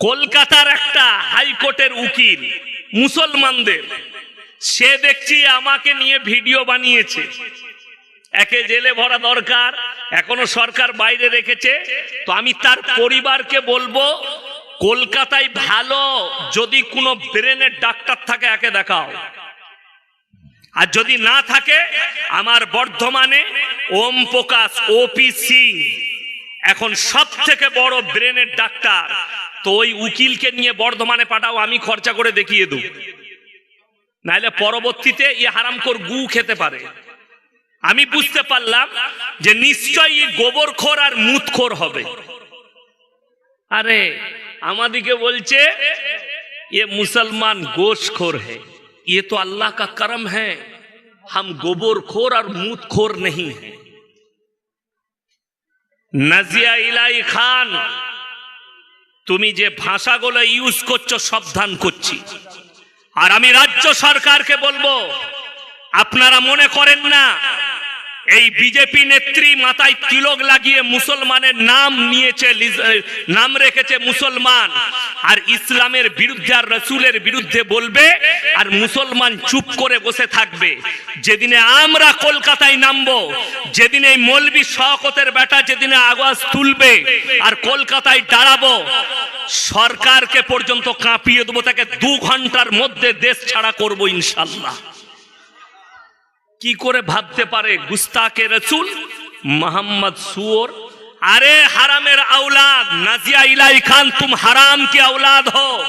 কলকাতার একটা হাইকোর্টের উকিল, মুসলমানদের। সে দেখছি আমাকে নিয়ে ভিডিও বানিয়েছে। একে জেলে ভরা দরকার, এখনও সরকার বাইরে রেখেছে। তো আমি তার পরিবারকে বলব, কলকাতায় ভালো যদি কোনো ব্রেনের ডাক্তার থাকে, একে দেখাও। আর যদি না থাকে, আমার বর্ধমানে ওম প্রকাশ, ওপি সিং। এখন সব থেকে বড় ব্রেনের ডাক্তার তো ওই উকিলকে নিয়ে বর্ধমানে পাঠাও আমি খরচা করে দেখিয়ে দেব নাহলে পরবর্তীতে ই হারামখোর গু খেতে পারে আমি বুঝতে পারলাম যে নিশ্চয়ই গোবরখোর আর মুতখোর হবে আরে আমাদিকে বলছে ये मुसलमान गोशखोर है ये तो अल्लाह का करम है हम गोबरखोर और मूतखोर नहीं है নাজিয়া ইলাই খান তুমি যে ভাষাগুলো ইউজ করছ, সাবধান করছি। আর আমি রাজ্য সরকারকে বলব, আপনারা মনে করেন না এই বিজেপি নেত্রী মাথায় তিলক লাগিয়ে মুসলমানের নাম নিয়েছে নাম রেখেছে মুসলমান। আর ইসলামের বিরুদ্ধে, আর রসুলের বিরুদ্ধে বলবে, আর মুসলমান চুপ করে বসে থাকবে। যেদিনে আমরা কলকাতায় নামবো, যেদিন এই মলবি শওকতের বেটা যেদিনে আওয়াজ তুলবে, আর কলকাতায় দাঁড়াবো, সরকারকে পর্যন্ত কাঁপিয়ে দেবো, তাকে দু ঘণ্টার মধ্যে দেশ ছাড়া করব ইনশাল্লাহ। কি করে پارے گستا کے رسول محمد سور ارے حرمر اولاد نازیہ الہی خان تم حرام کی اولاد ہو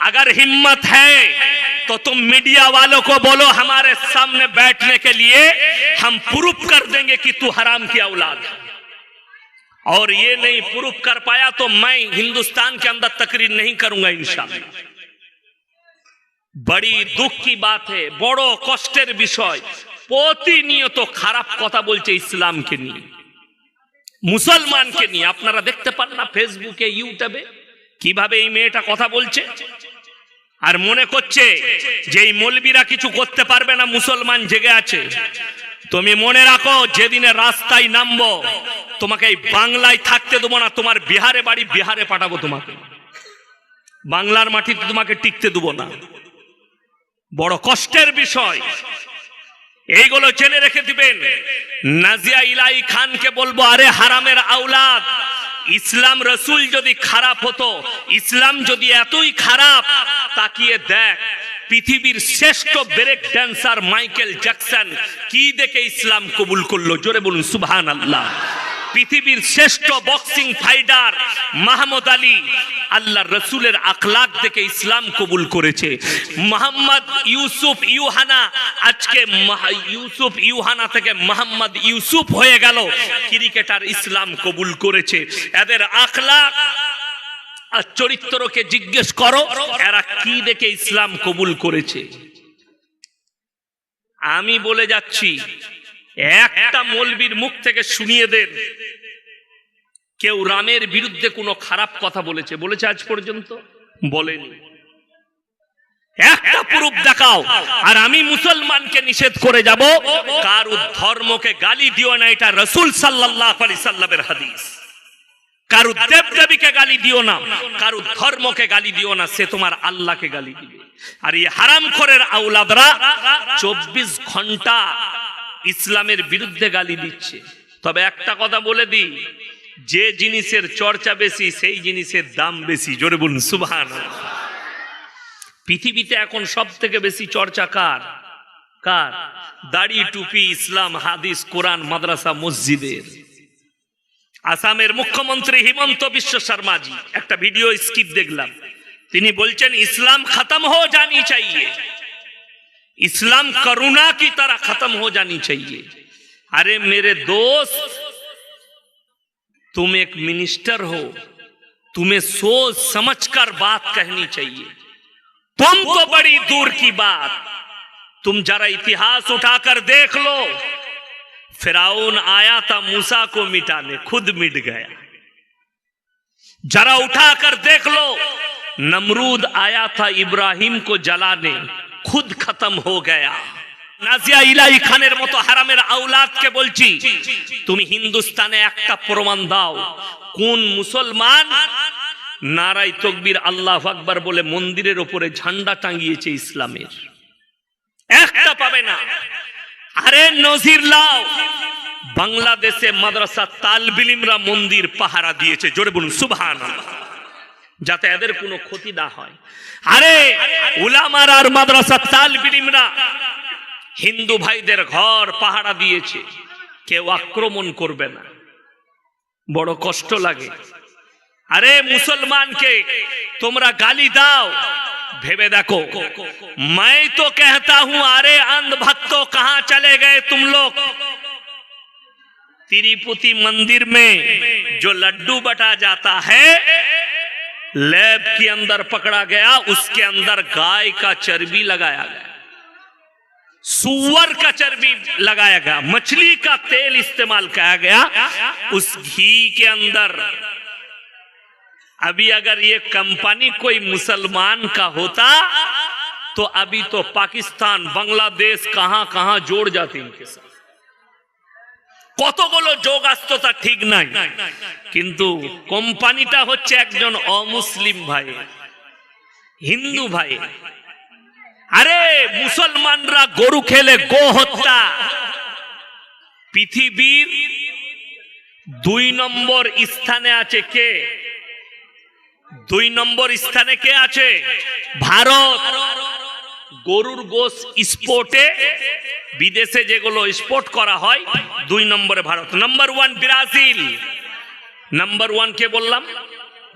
اگر ہمت ہے تو تم میڈیا والوں کو بولو ہمارے سامنے بیٹھنے کے لیے ہم پروف کر دیں گے کہ تو حرام کی اولاد ہے اور یہ نہیں پروف کر پایا تو میں ہندوستان کے اندر تقریر نہیں کروں گا انشاءاللہ۔ بڑی دکھ کی بات ہے، بڑو کشٹر بشوئے প্রতিনিয়ত খারাপ কথা বলছে ইসলামকে নিয়ে। মুসলমানকে নিয়ে। আপনারা দেখতে পান না ফেসবুকে, ইউটিউবে কীভাবে এই মেয়েটা কথা বলছে? আর মনে করছে যে এই মলবিরা কিছু করতে পারবে না, মুসলমান জেগে আছে। তুমি মনে রাখো, যেদিনে রাস্তায় নামবো, তোমাকে এই বাংলায় থাকতে দেবো না, তোমার বিহারে বাড়ি বিহারে পাঠাবো তোমাকে। বাংলার মাটিতে তোমাকে টিকতে দেবো না। বড় কষ্টের বিষয়। এইগুলো জেনে রেখে দিবেন। নাজিয়া ইলাই খানকে বলব, আরে হারামের আউলাদ ইসলাম রসুল যদি খারাপ হতো, ইসলাম যদি এতই খারাপ, তাকিয়ে দেখ, পৃথিবীর শ্রেষ্ঠ ব্রেক ড্যান্সার মাইকেল জ্যাকসন কি দেখে ইসলাম কবুল করল? জোরে বলুন সুবহান আল্লাহ পৃথিবীর শ্রেষ্ঠ বক্সিং ফাইটার মাহমুদ আলী আল্লাহ রসুলের আখলাক দেখে ইসলাম কবুল করেছে। মোহাম্মদ ইউসুফ ইউহানা, আজকে ইউসুফ ইউহানা থেকে মোহাম্মদ ইউসুফ হয়ে গেল, ক্রিকেটার ইসলাম কবুল করেছে। এদের আখলাক আর চরিত্রকে জিজ্ঞেস করো, এরা কি দেখে ইসলাম কবুল করেছে? আমি বলে যাচ্ছি একটা মলবির মুখ থেকে শুনিয়ে দেন কেউ রামের বিরুদ্ধে কোনো খারাপ কথা বলেছে। বলেছে আজ পর্যন্ত? বলেনি। একটা প্রুফ দেখাও। আর আমি মুসলমানকে নিষেধ করে যাব ধর্মকে গালি দিও না, এটা রসুল সাল্লাহ আলি সাল্লামের হাদিস। কারু দেব দেবীকে গালি দিও না, কারু ধর্মকে গালি দিও না, সে তোমার আল্লাহকে গালি দিবে। আর এই হারাম খরের আউলাদরা চব্বিশ ঘণ্টা ইসলামের বিরুদ্ধে গালি দিচ্ছে। তবে একটা কথা বলে দিই, যে জিনিসের চর্চা বেশি, সেই জিনিসের দাম বেশি। জোরে বলুন সুবহান পৃথিবীতে এখন সব থেকে বেশি চর্চা কার? কার? দাড়ি, টুপি, ইসলাম, হাদিস, কোরআন, মাদ্রাসা, মসজিদের। আসামের মুখ্যমন্ত্রী হিমন্ত বিশ্ব শর্মাজি, একটা ভিডিও স্কিপ দেখলাম। তিনি বলছেন, ইসলাম খতম হো জানি চাইয়ে। اسلام کرونا کی طرح ختم ہو جانی چاہیے۔ ارے میرے دوست، تم ایک منسٹر ہو، تمہیں سوچ سمجھ کر بات کہنی چاہیے۔ تم تو بڑی دور کی بات، تم جرا اتہاس اٹھا کر دیکھ لو۔ فراؤن آیا تھا موسا کو مٹانے، خود مٹ گیا۔ جرا اٹھا کر دیکھ لو، نمرود آیا تھا ابراہیم کو جلانے۔ খুদ খতম হো গয়া। নাজিয়া ইলাই খানের মতো হারামের আউলাদকে বলছি, তুমি হিন্দুস্তানে একটা প্রমাণ দাও, কোন মুসলমান নারাই তকবির আল্লাহ আকবার বলে মন্দিরের ওপরে ঝান্ডা টাঙ্গিয়েছে ইসলামের। একটা পাবে না। আরে নজির লাও, বাংলাদেশে মাদ্রাসা তালবিলিমরা মন্দির পাহারা দিয়েছে, জোরে বলুন সুবহান যাতে এদের কোনো ক্ষতি না হয় আরে উলামার আর মাদ্রাসা তালবিলিমরা হিন্দু ভাইদের ঘর পাহারা দিয়েছে কেউ আক্রমণ করবে না বড় কষ্ট লাগে আরে মুসলমানকে তোমরা গালি দাও ভেবে দেখো मैं तो कहता हूं अरे अंध भक्तों कहां चले गए तुम लोग तिरुपति मंदिर में जो लड्डू बटा जाता है لیب کے اندر پکڑا گیا، اس کے اندر گائے کا چربی لگایا گیا۔ سور کا چربی لگایا گیا، مچھلی کا تیل استعمال کیا گیا۔ اس گھی کے اندر۔ ابھی اگر یہ کمپنی کوئی مسلمان کا ہوتا تو ابھی تو پاکستان، بنگلہ دیش کہاں کہاں جوڑ جاتی ان کے ساتھ۔ কতগুলো যোগ আসতো তা ঠিক নাই। কিন্তু কোম্পানিটা হচ্ছে একজন অমুসলিম ভাই, হিন্দু ভাই। আরে, মুসলমানরা গরু খেলে গো হত্যা। পৃথিবীর দুই নম্বর স্থানে আছে কে? দুই নম্বর স্থানে কে আছে? ভারত। গরুর গোস স্পোর্টে বিদেশে যেগুলো স্পোর্ট করা হয়, দুই নম্বরে Bharat. Number one Brazil. Number one কে বললাম?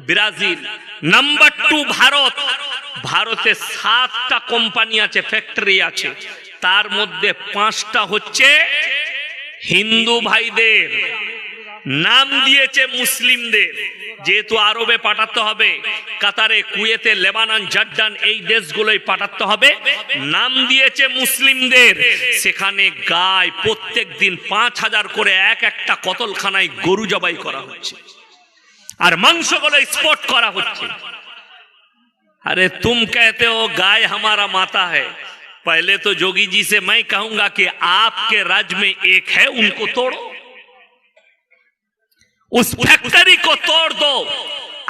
ব্রাজিল। Number two Bharat. ভারতে সাতটা কোম্পানি আছে ফ্যাক্টরি আছে। তার মধ্যে পাঁচটা হচ্ছে হিন্দু ভাইদের। নাম দিয়েছে মুসলিমদের যেহেতু আরবে পাঠাতে হবে কাতারে কুয়েতে লেবানন জর্ডান এই দেশগুলোই পাঠাতে হবে নাম দিয়েছে মুসলিমদের সেখানে গায় প্রত্যেক দিন পাঁচ হাজার করে এক একটা কতলখানায় গরু জবাই করা হচ্ছে আর মাংসগুলো স্পট করা হচ্ছে अरे तुम कहते हो गाय हमारा माता है पहले तो जोगी जी से मैं कहूंगा कि आपके राज्य में एक है उनको तोड़ो उस फैक्ट्री को तोड़ दो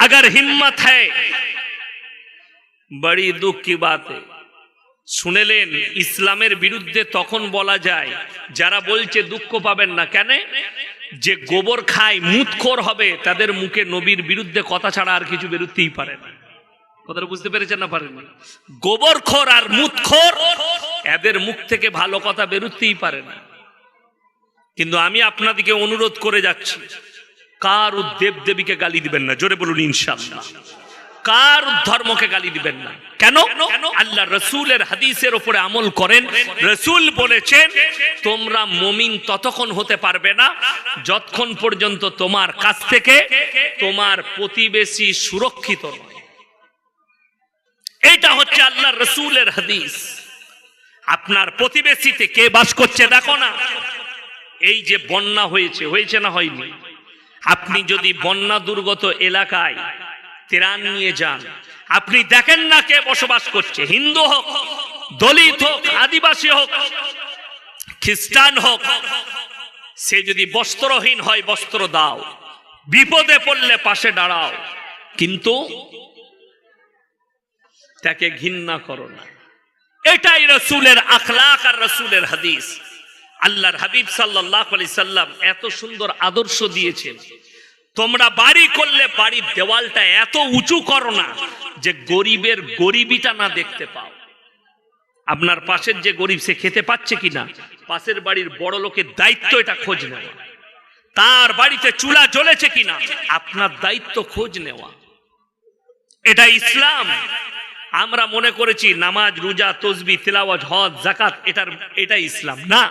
अगर हिम्मत है बड़ी दुख की बात है শুনেলেন ইসলামের বিরুদ্ধে তখন বলা যায় যারা বলছে দুঃখ পাবেন না কেন যে গোবর খায় মুতখোর হবে তাদের মুখে নবীর বিরুদ্ধে কথা ছাড়া আর কিছু বেরোতেই পারে না কথাটা বুঝতে পেরেছেন না পারেন গোবর খোর আর মুতখোর এদের মুখ থেকে ভালো কথা বেরোতেই পারে না কিন্তু আমি আপনাদিকে অনুরোধ করে যাচ্ছি কার দেব দেবীকে গালি দিবেন না? জোরে বলুন, ইনশাআল্লাহ। কার ধর্মকে গালি দিবেন না? কেন? আল্লাহ রসুলের হাদিসের উপরে আমল করেন। রসুল বলেছেন, তোমরা মমিন ততক্ষণ হতে পারবে না, যতক্ষণ পর্যন্ত তোমার কাছ থেকে তোমার প্রতিবেশী সুরক্ষিত এটা হচ্ছে আল্লাহ রসুলের হাদিস। আপনার প্রতিবেশীতে কে বাস করছে, দেখো না। এই যে বন্যা হয়েছে হয়েছে না হয়নি? আপনি যদি বন্যা দুর্গত এলাকায় ত্রাণ নিয়ে যান, আপনি দেখেন না কে বসবাস করছে। হিন্দু হোক, দলিত হোক, আদিবাসী হোক, খ্রিস্টান হোক, সে যদি বস্ত্রহীন হয়, বস্ত্র দাও, বিপদে পড়লে পাশে দাঁড়াও। কিন্তু তাকে ঘৃণা করো না। এটাই রসুলের আখলাক আর রসুলের হাদিস। আল্লাহর হাবিব সাল্লাহ আলি সাল্লাম এত সুন্দর আদর্শ দিয়েছেন। তোমরা বাড়ি করলে বাড়ির দেওয়ালটা এত উঁচু করো না যে গরিবের গরিবিটা না দেখতে পাও। আপনার পাশের যে গরিব, সে খেতে পাচ্ছে কিনা? পাশের বাড়ির বড় লোকের দায়িত্ব এটা খোঁজ নেওয়া। তার বাড়িতে চুলা জ্বলেছে কিনা? আপনার দায়িত্ব খোঁজ নেওয়া। এটা ইসলাম। আমরা মনে করেছি নামাজ, রোজা, তসবি তিলাওয়াজ হজ জাকাত এটার এটা ইসলাম। না।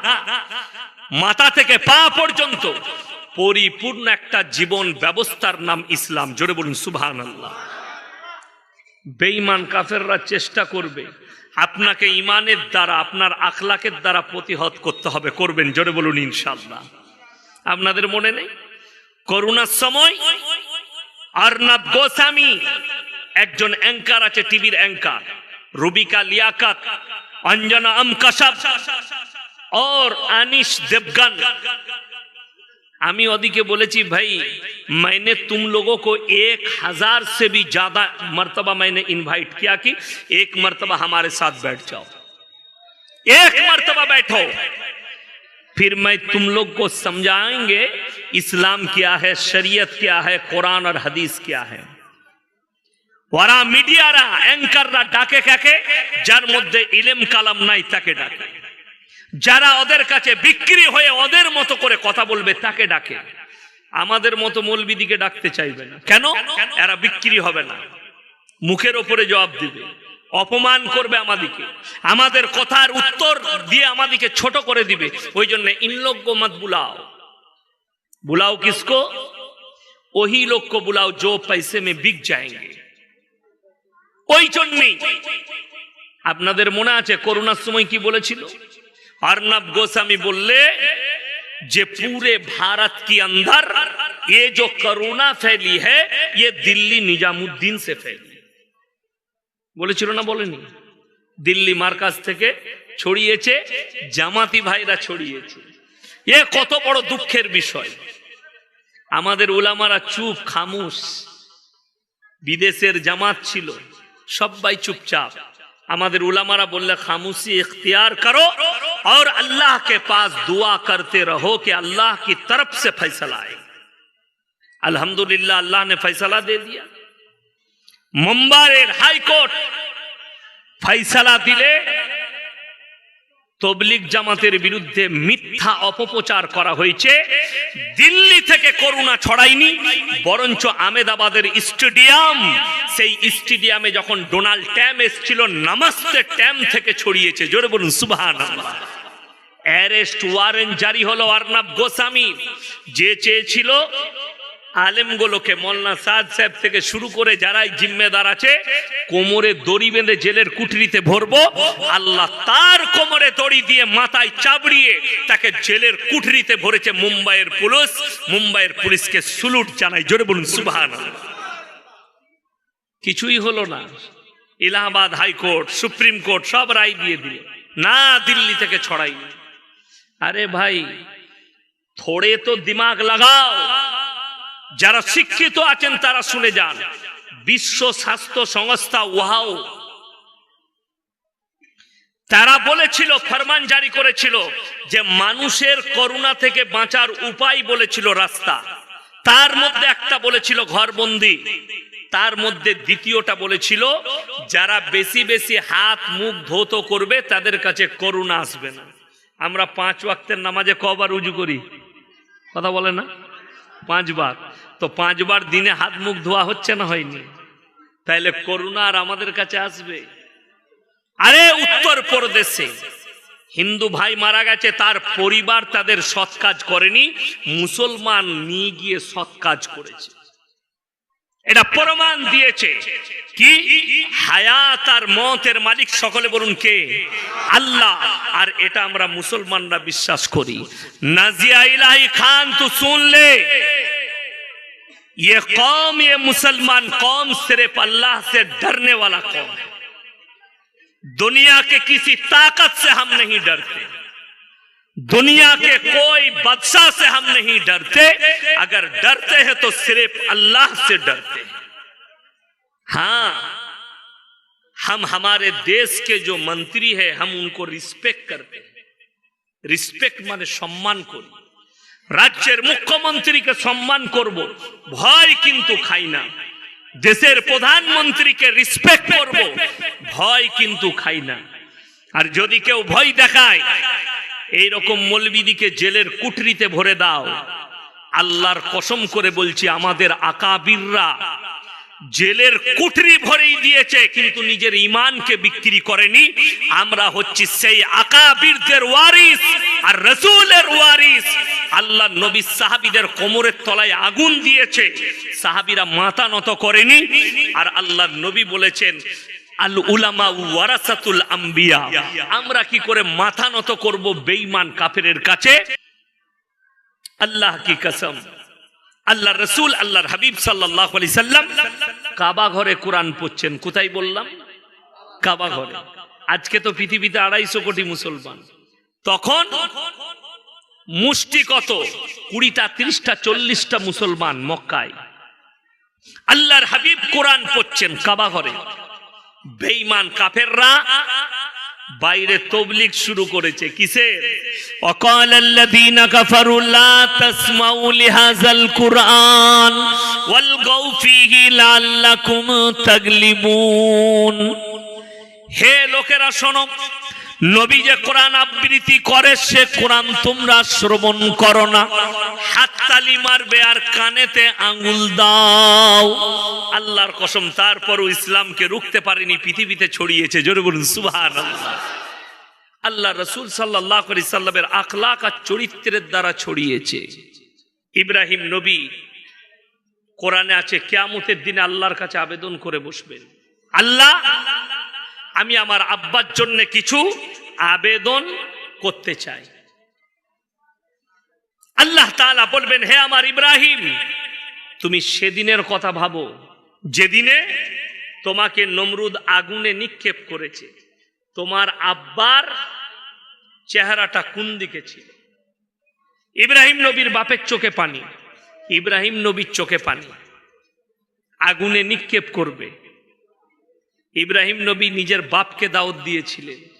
মাথা থেকে পা পর্যন্ত পরিপূর্ণ একটা জীবন ব্যবস্থার নাম ইসলাম। জোরে বলুন সুবহান আল্লাহ বেঈমান কাফেররা চেষ্টা করবে। আপনাকে ইমানের দ্বারা, আপনার আখলাকের দ্বারা প্রতিহত করতে হবে। করবেন, জোরে বলুন ইনশাল্লাহ আপনাদের মনে নেই? করোনার সময় অর্ণব গোস্বামী একজন অ্যাঙ্কার روبی کا لیاکت انجن ام کسب اور آنیس دبگن আনিস দেবগান। کے بولے چی بھائی میں نے تم لوگوں کو ایک ہزار سے بھی زیادہ مرتبہ میں نے انوائٹ کیا کہ ایک مرتبہ ہمارے ساتھ بیٹھ جاؤ। ایک مرتبہ بیٹھو। پھر میں تم لوگ کو سمجھائیں گے اسلام کیا ہے، شریعت کیا ہے، قرآن اور حدیث کیا ہے۔ ওরা মিডিয়ারা অ্যাঙ্কাররা ডাকে কাকে? যার মধ্যে ইলেম কালাম নাই, তাকে ডাকে। যারা ওদের কাছে বিক্রি হয়ে ওদের মতো করে কথা বলবে, তাকে ডাকে। আমাদের মতো মৌলবিদিকে ডাকতে চাইবে না। কেন? এরা বিক্রি হবে না। মুখের ওপরে জবাব দিবে। অপমান করবে আমাদিকে। আমাদের কথার উত্তর দিয়ে আমাদিকে ছোট করে দিবে। ওই জন্য ইনলজ্ঞ মত বুলাও। বুলাও কিসকো? ওহি লোক বুলাও জো পাইসে মে বিক যায় ওই জন্যে আপনাদের মনে আছে করোনার সময় কি বলেছিল? আর্নব গোস্বামী বললে, যে পুরে ভারত কি অন্ধার এ যে করোনা ফেলি হে দিল্লি নিজামুদ্দিন সে ফেলি। বলেছিল না বলেনি? দিল্লি মার্কাজ থেকে ছড়িয়েছে, জামাতি ভাইরা ছড়িয়েছে। এ কত বড় দুঃখের বিষয়। আমাদের ওলামারা চুপ, খামুশ। বিদেশের জামাত ছিল। সবাই চুপচাপ আমাদের উলামারা বললে খামুশি इख्तियार करो और अल्लाह के पास दुआ करते रहो कि अल्लाह की तरफ से फैसला आए अल्हम्दुलिल्लाह अल्लाह ने फैसला दे दिया মুম্বাইয়ের হাইকোর্ট ফয়সালা দিলে তবলিগ জামাতের বিরুদ্ধে মিথ্যা অপপ্রচার করা হয়েছে। দিল্লি থেকে করোনা ছড়ায়নি, বরঞ্চ আমেদাবাদের স্টেডিয়াম, সেই স্টেডিয়ামে যখন ডোনাল্ড ট্যাম এসেছিল, নামাস্তে ট্যাম থেকে ছড়িয়েছে। জোরে বলুন সুবহান অ্যারেস্ট ওয়ারেন্ট জারি হলো অর্ণব গোস্বামী যে চেয়েছিল আলেমগুলোকে মোল্লা সাদ সাহেব থেকে শুরু করে যারাই জিম্মেদার আছে, কোমরে দড়ি বেঁধে জেলের কুঠরিতে ভরবো, আল্লাহ তার কোমরে দড়ি দিয়ে মাথায় চাবড়িয়ে তাকে জেলের কুঠরিতে ভরেছে মুম্বাইয়ের পুলিশ, মুম্বাইয়ের পুলিশকে সুলুট জানাই, জোরে বলুন সুবহান কিছুই হলো না। ইলাহাবাদ হাইকোর্ট, সুপ্রিম কোর্ট সব রায় দিয়ে দিল। না দিল্লি থেকে ছড়াই। আরে ভাই, থোড়ে তো দিমাগ লাগাও। যারা শিক্ষিত আছেন, তারা শুনে যান। বিশ্ব স্বাস্থ্য সংস্থা ওয়াও তারা বলেছিল, ফরমান জারি করেছিল যে মানুষের করোনা থেকে বাঁচার উপায় বলেছিল রাস্তা। তার মধ্যে একটা বলেছিল ঘরবন্দি। তার মধ্যে দ্বিতীয়টা বলেছিল, যারা বেশি বেশি হাত মুখ ধৌত করবে, তাদের কাছে করোনা আসবে না। আমরা পাঁচ ওয়াক্তের নামাজে কবার উজু করি? কথা বলে না? পাঁচবার। তো পাঁচবার দিনে হাত মুখ ধোয়া হচ্ছে না হয়নি? তাইলে করোনা আর আমাদের কাছে আসবে। আরে উত্তর প্রদেশে হিন্দু ভাই মারা গেছে, তার পরিবার তাদের সৎ কাজ করেনি, মুসলমান নিয়ে গিয়ে সৎ কাজ করেছে। এটা প্রমাণ দিয়েছে কি? হায়াত আর মতের মালিক সকলে বলুন কে? আল্লাহ। আর এটা আমরা মুসলমানরা বিশ্বাস করি। নাজিয়া ইলাহি খান তো শুনলে? یہ قوم، یہ مسلمان قوم صرف اللہ سے ڈرنے والا قوم ہے۔ دنیا کے کسی طاقت سے ہم نہیں ڈرتے۔ دنیا کے کوئی بدشاہ سے ہم نہیں ڈرتے۔ اگر ڈرتے ہیں تو صرف اللہ سے ڈرتے ہیں۔ ہاں ہم ہمارے دیش کے جو منتری ہے ہم ان کو رسپیکٹ کرتے ہیں۔ رسپیکٹ مانے سمان کو রাজ্যের মুখ্যমন্ত্রীকে সম্মান করব, ভয় কিন্তু খাই না। দেশের প্রধানমন্ত্রীকে রিসপেক্ট করব, ভয় কিন্তু খাই না। আর যদি কেউ ভয় দেখায় এই রকম মলবিদিকে জেলের কুটরিতে ভরে দাও। আল্লাহর কসম করে বলছি, আমাদের আকাবিররা জেলের কুঠরি ভরেই দিয়েছে, কিন্তু নিজের ইমানকে বিক্রি করেনি। আমরা হচ্ছি সেই আকাবিরদের ওয়ারিস আর রসুলের ওয়ারিস। আল্লাহ নবী সাহাবিদের কোমরের তলায় আগুন দিয়েছে। সাহাবিরা মাথা নত করেনি। আর আল্লাহ নবী বলেছেন, আল উলামা ওয়ারাসাতুল আম্বিয়া। আমরা কি করে মাথা নত করব বেঈমান কাফেরের কাছে? আল্লাহ কি কসম। আল্লাহ রসুল, আল্লাহর হাবিব সাল্লাহ আলি সাল্লাম কাবা ঘরে কোরআন পড়ছেন। কোথায় বললাম? কাবা ঘরে। আজকে তো পৃথিবীতে আড়াইশো কোটি মুসলমান। তখন মুষ্টি কত কুড়িটা তিরিশটা চল্লিশটা মুসলমান মক্কায় আল্লাহর হাবিব কোরআন পড়ছেন কাবা ঘরে বেঈমান কাফেররা বাইরে তবলিগ শুরু করেছে কিসের وقال الذين كفروا لا تسمعوا لهذا القرآن والغوا فيه لعلكم تغلبون হে লোকেরা শোনো নবী যে কোরআন আবৃত্তি করে, সে কোরআন তোমরা শ্রবণ করো না। হাততালি মারবে আর কানেতে আঙ্গুল দাও। আল্লাহর কসম, তারপরও ইসলামকে রুখতে পারেনি, পৃথিবীতে ছড়িয়েছে। জোরে বলুন সুবহান আল্লাহ রসুল সাল্লাহ করি সাল্লামের আখলাক আর চরিত্রের দ্বারা ছড়িয়েছে। ইব্রাহিম নবী কোরআনে আছে, কেয়ামতের দিনে আল্লাহর কাছে আবেদন করে বসবেন। আল্লাহ, আমি আমার আব্বার জন্য কিছু আবেদন করতে চাই। আল্লাহ তাআলা বলবেন, হে আমার ইব্রাহিম, তুমি সেদিনের কথা ভাবো, যেদিনে তোমাকে নমরুদ আগুনে নিক্ষেপ করেছে। তোমার আব্বার চেহারাটা কোন দিকে ছিল? ইব্রাহিম নবীর বাপের চোখে পানি, ইব্রাহিম নবীর চোখে পানি। আগুনে নিক্ষেপ করবে। ইব্রাহিম নবী নিজের বাপকে দাওয়াত দিয়েছিলেন।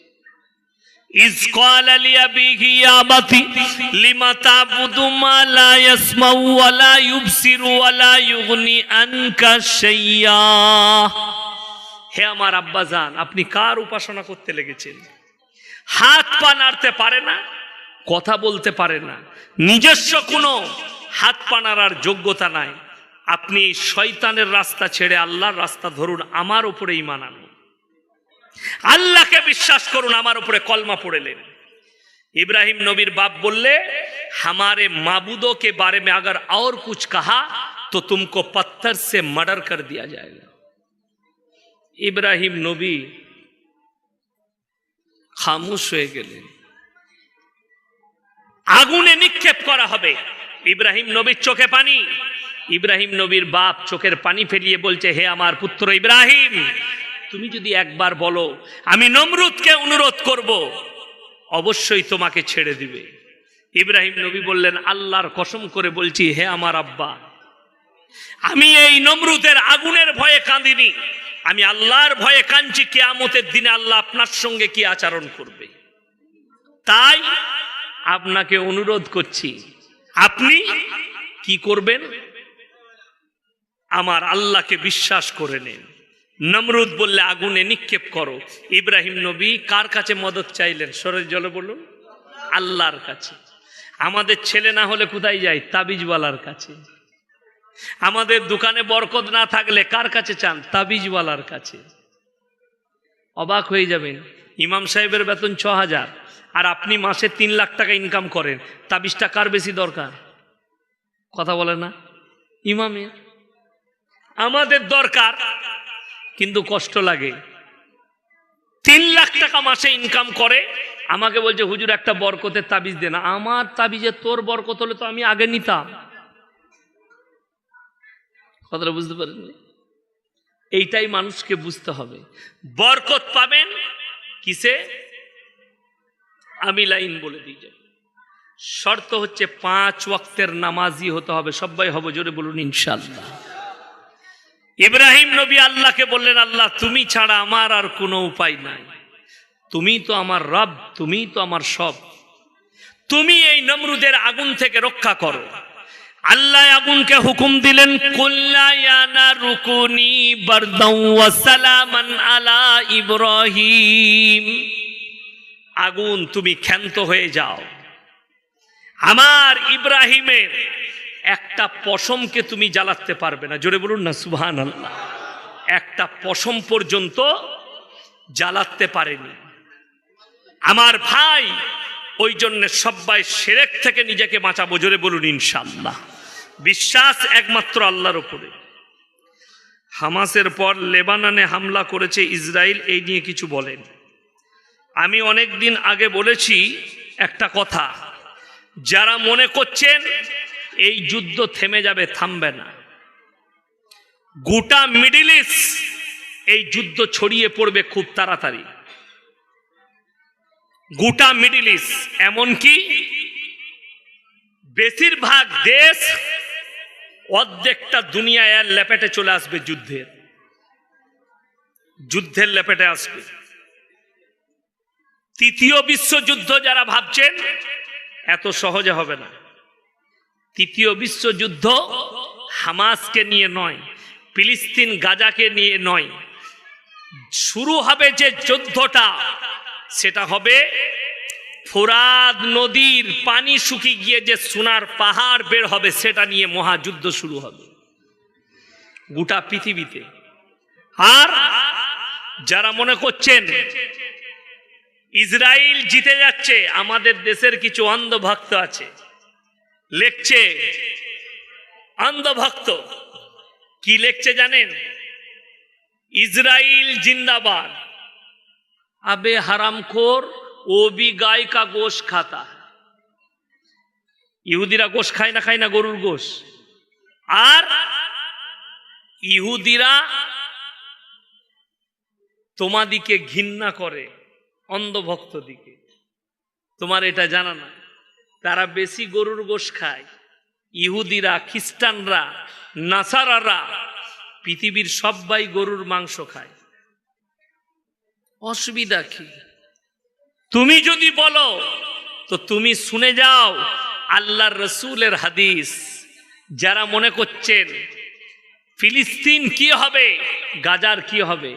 হে আমার আব্বাজান আপনি কার উপাসনা করতে লেগেছেন? হাত পা নাড়তে পারে না, কথা বলতে পারে না, নিজস্ব কোনো হাত পা নাড়ার যোগ্যতা নাই। আপনি শয়তানের রাস্তা ছেড়ে আল্লাহর রাস্তা ধরুন, আমার উপরেই মানান আল্লাহকে বিশ্বাস করুন, আমার উপরে কলমা পড়েলেন ইব্রাহিম নবীর বাপ বললে, হামারে মাবুদো কে বারে মে আগর আর কুছ কাহা, তো তুমি পত্থর সে মার্ডার কর দিয়া যায় ইব্রাহিম নবী খামোশ হয়ে গেলেন। আগুনে নিক্ষেপ করা হবে। ইব্রাহিম নবীর চোখে পানি। ইব্রাহিম নবীর বাপ চোখের পানি ফেলিয়ে বলছে, হে আমার পুত্র ইব্রাহিম তুমি যদি একবার বলো, আমি নমরুদকে অনুরোধ করব, অবশ্যই তোমাকে ছেড়ে দিবে। ইব্রাহিম নবী বললেন, আল্লাহর কসম করে বলছি, হে আমার আব্বা, আমি এই নমরুদের আগুনের ভয়ে কাঁদিনি। আমি আল্লাহর ভয়ে কাঁদছি, কেয়ামতের দিনে আল্লাহ আপনার সঙ্গে কি আচরণ করবে। তাই আপনাকে অনুরোধ করছি, আপনি কি করবেন? আমার আল্লাহকে বিশ্বাস করে নেন। নমরুদ বললে, আগুনে নিক্ষেপ করো। ইব্রাহিম নবী কার কাছে মদত চাইলেন? সরের জলে বলুন, আল্লাহর কাছে। আমাদের ছেলে না হলে কোথায় যায়? তাবিজওয়ালার কাছে। আমাদের দোকানে বরকত না থাকলে কার কাছে চান? তাবিজওয়ালার কাছে। অবাক হয়ে যাবেন, ইমাম সাহেবের বেতন ছ হাজার, আর আপনি মাসে তিন লাখ টাকা ইনকাম করেন। তাবিজটা কার বেশি দরকার? কথা বলে না, ইমামের। আমাদের দরকার কিন্তু কষ্ট লাগে। তিন লাখ টাকা মাসে ইনকাম করে, আমাকে বলছে, হুজুর, একটা বরকতের তাবিজ দে না। আমার তাবিজে তোর বরকত হলে তো আমি আগে নিতাম। কথাটা বুঝতে পারেন এইটাই মানুষকে বুঝতে হবে। বরকত পাবেন কিসে? আমি লাইন বলে যাব শর্ত হচ্ছে পাঁচ ওয়াক্তের নামাজি হতে হবে। সবাই হবে জোরে বলুন ইনশাল্লাহ ইব্রাহিম নবী আল্লাহকে বললেন, আল্লাহ, তুমি ছাড়া আমার আর কোনো উপায় নাই। তুমি তো আমার রব, তুমি তো আমার সব। তুমি এই নমরুদের আগুন থেকে রক্ষা করো। আল্লাহ আগুনকে হুকুম দিলেন কুল্লায়ানা রুকুনি সালামান আলা ইব্রাহিম। আগুন, তুমি ক্ষান্ত হয়ে যাও। আমার ইব্রাহিমের একটা পশমকে তুমি জ্বালাতে পারবে না। জোরে বলুন না সুহান আল্লাহ একটা পশম পর্যন্ত জ্বালাতে পারেনি। আমার ভাই, ওই জন্যে সবাই সেরেক থেকে নিজেকে বাঁচাবো, জোরে বলুন ইনশাল্লাহ বিশ্বাস একমাত্র আল্লাহর ওপরে হামাসের পর লেবাননে হামলা করেছে ইসরায়েল এই নিয়ে কিছু বলেন। আমি অনেক দিন আগে বলেছি একটা কথা। যারা মনে করছেন এই যুদ্ধ থেমে যাবে, থামবে না। গোটা মিডিল ইস্ট এই যুদ্ধ ছড়িয়ে পড়বে খুব তাড়াতাড়ি। গোটা মিডিল ইস্ট, এমনকি বেশিরভাগ দেশ অর্ধেকটা দুনিয়া এর লেপেটে চলে আসবে যুদ্ধের যুদ্ধের লেপেটে আসবে। তৃতীয় বিশ্বযুদ্ধ যারা ভাবছেন, এত সহজে হবে না। তৃতীয় বিশ্বযুদ্ধ হামাসকে নিয়ে নয়, ফিলিস্তিন গাজাকে নিয়ে নয়। শুরু হবে যে যুদ্ধটা, সেটা হবে ফোরাদ নদীর পানি শুকিয়ে গিয়ে যে সোনার পাহাড় বের হবে, সেটা নিয়ে মহাযুদ্ধ শুরু হবে। গোটা পৃথিবীতে। আর যারা মনে করছেন ইসরায়েল জিতে যাচ্ছে, আমাদের দেশের কিছু অন্ধভক্ত আছে লেখছে আন্ধভক্ত কি লেখছে জানেন? ইসরাইল জিন্দাবাদ। আবে হারামখোর ও বি গায় কা খাতা। ইহুদিরা গোস খায় না খায় না গরুর গোশ। আর ইহুদিরা তোমাদিকে ঘৃণা করে অন্ধভক্ত দিকে তোমার এটা জানা না? তারা বেশি গরুর গোশ খায়। ইহুদিরা, খ্রিস্টানরা, নাসারারা পৃথিবীর সবাই গরুর মাংস খায়। অসুবিধা কি? তুমি যদি বলো, তো তুমি শুনে যাও আল্লাহর রসুলের হাদিস। যারা মনে করছেন, ফিলিস্তিন কি হবে, গাজার কি হবে?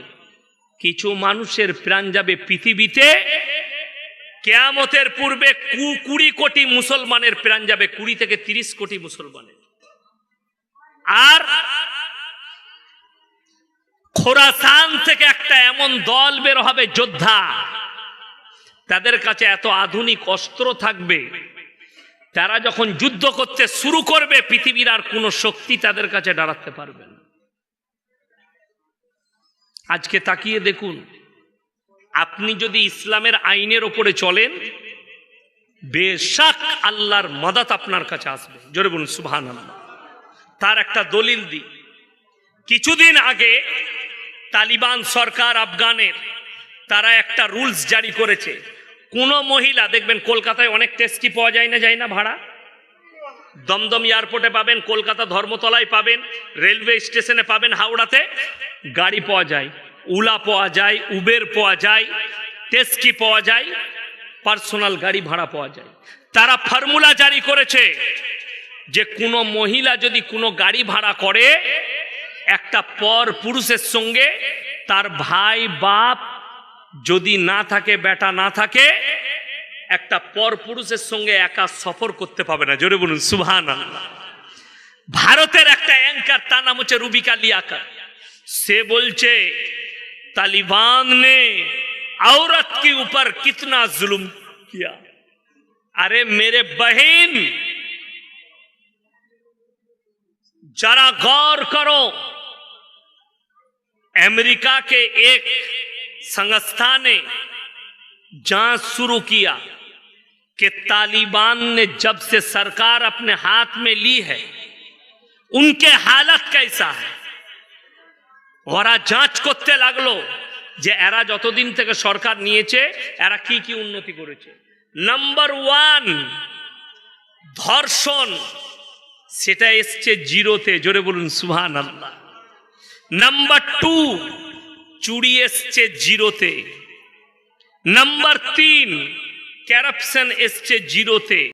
কিছু মানুষের প্রাণ যাবে পৃথিবীতে কেয়ামতের পূর্বে কুড়ি কোটি মুসলমানের প্রাণ যাবে, কুড়ি থেকে তিরিশ কোটি মুসলমানের। আর খোরাসান থেকে একটা এমন দল বের হবে, যোদ্ধা। তাদের কাছে এত আধুনিক অস্ত্র থাকবে, তারা যখন যুদ্ধ করতে শুরু করবে, পৃথিবীর আর কোনো শক্তি তাদের কাছে দাঁড়াতে পারবে না। আজকে তাকিয়ে দেখুন আপনি যদি ইসলামের আইনের ওপরে চলেন, বেশাক আল্লাহর মদত আপনার কাছে আসবে। জোরে বলুন সুবহান তার একটা দলিল দিই। কিছুদিন আগে তালিবান সরকার আফগানের, তারা একটা রুলস জারি করেছে। কোন মহিলা, দেখবেন কলকাতায় অনেক টেস্টি পাওয়া যায় না যায় না ভাড়া? দমদম এয়ারপোর্টে পাবেন, কলকাতা ধর্মতলায় পাবেন, রেলওয়ে স্টেশনে পাবেন, হাওড়াতে গাড়ি পাওয়া যায়। উলা পাওয়া যায়, উবের পাওয়া যায়, টেস্কি পাওয়া যায়, পার্সোনাল গাড়ি ভাড়া পাওয়া যায়। তারা ফর্মুলা জারি করেছে যে কোনো মহিলা যদি কোনো গাড়ি ভাড়া করে, একটা পর পুরুষের সঙ্গে, তার ভাই, বাপ যদি না থাকে, বেটা না থাকে, একটা পর পুরুষের সঙ্গে একা সফর করতে পাবে না। জোরে বলুন সুভান ভারতের একটা অ্যাঙ্কার, তার নাম হচ্ছে রুবিকা লিয়াকার। সে বলছে طالبان نے عورت کے اوپر کتنا ظلم کیا۔ ارے میرے بہن، ذرا غور کرو۔ امریکہ کے ایک سنگستہ نے جانچ شروع کیا کہ طالبان نے جب سے سرکار اپنے ہاتھ میں لی ہے، ان کے حالت کیسا ہے؟ ওরা যাঁচ করতে লাগল যে এরা যতদিন থেকে সরকার নিয়েছে, এরা কি কি উন্নতি করেছে। নাম্বার ওয়ান ধর্ষণ, সেটা এসছে জিরোতে, জোরে বলুন সুহান আল্লাহ নাম্বার টু চুরি এসছে জিরোতে। নাম্বার তিন ক্যারাপশন এসছে জিরোতে।